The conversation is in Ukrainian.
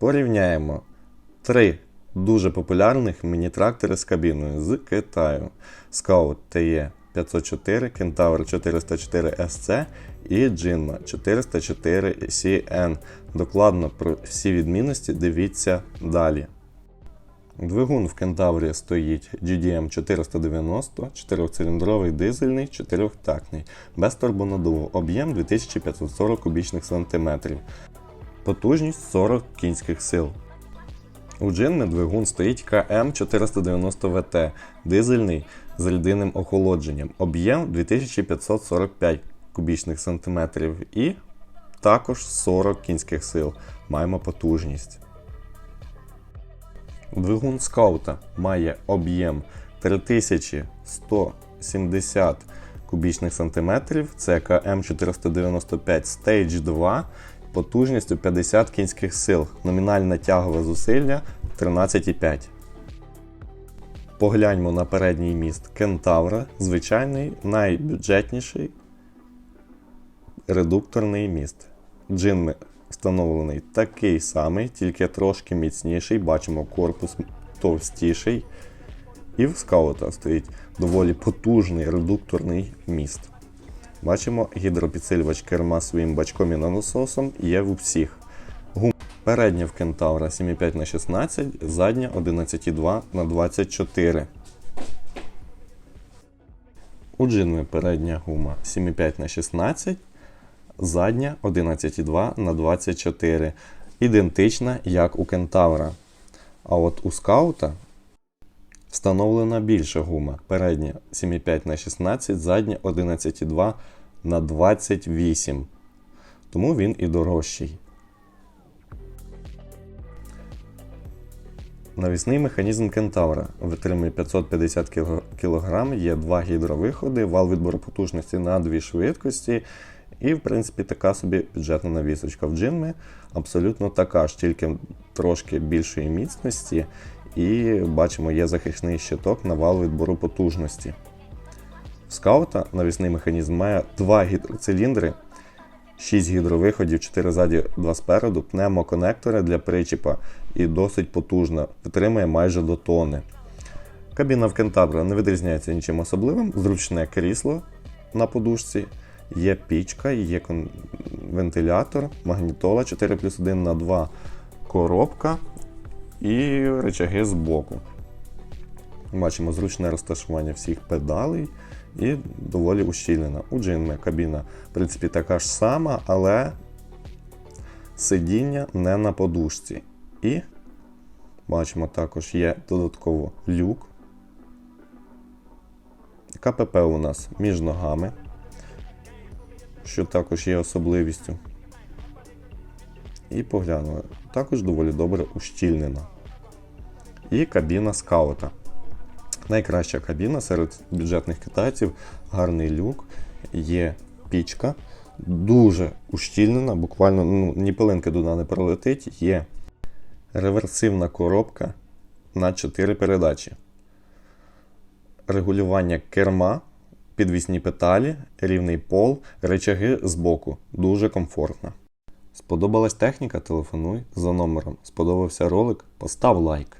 Порівняємо три дуже популярних міні-трактори з кабіною з Китаю: Scout TE 504, Kentaur 404 SC і Jinma 404 CN. Докладно про всі відмінності дивіться далі. Двигун в Кентаврі стоїть GDM 490, 4-циліндровий дизельний, 4-тактний, без турбонадуву, об'єм 2540 кубічних сантиметрів, потужність 40 кінських сил. У джинми двигун стоїть КМ 490 ВТ, дизельний з рідинним охолодженням, об'єм 2545 кубічних сантиметрів і також 40 кінських сил. Маємо потужність. Двигун скаута має об'єм 3170 кубічних сантиметрів, це КМ 495 Stage 2 потужністю 50 кінських сил, номінальне тягове зусилля 13,5. Погляньмо на передній міст Кентавра, звичайний найбюджетніший редукторний міст. Джинми встановлений такий самий, тільки трошки міцніший. Бачимо корпус товстіший. І в скаута стоїть доволі потужний редукторний міст. Бачимо, гідропідсилювач керма своїм бачком і насосом є в всіх. Гум передня в кентавра 7,5 на 16, задня 11,2 на 24. У джинми передня гума 7,5 на 16, задня 11,2 на 24. Ідентична, як у кентавра. А от у скаута встановлена більша гума. Передня 7,5 на 16, задня 11,2 на 28. Тому він і дорожчий. Навісний механізм Кентавра витримує 550 кг, є два гідровиходи, вал відбору потужності на дві швидкості. І, в принципі, така собі бюджетна навісочка в джинми. Абсолютно така ж, тільки трошки більшої міцності. І бачимо, є захисний щиток на вал відбору потужності. В скаута навісний механізм має два гідроциліндри, 6 гідровиходів, 4 ззаді, 2 спереду, пневмоконектори для причіпа і досить потужна, витримує майже до тони. Кабіна в Кентавра не відрізняється нічим особливим, зручне крісло на подушці, є пічка, є вентилятор, магнітола 4 плюс 1 на 2 коробка і речаги з боку. Бачимо зручне розташування всіх педалей і доволі ущільнена. У джинми кабіна, в принципі, така ж сама, але сидіння не на подушці. І бачимо, також є додатково люк. КПП у нас між ногами, що також є особливістю. І поглянули, також доволі добре ущільнена. І кабіна скаута. Найкраща кабіна серед бюджетних китайців, гарний люк, є пічка, дуже ущільнена, буквально ну, ні пилинки туди не пролетить, є реверсивна коробка на 4 передачі. Регулювання керма, підвісні педалі, рівний пол, речаги з боку. Дуже комфортно. Сподобалась техніка? Телефонуй за номером. Сподобався ролик? Постав лайк.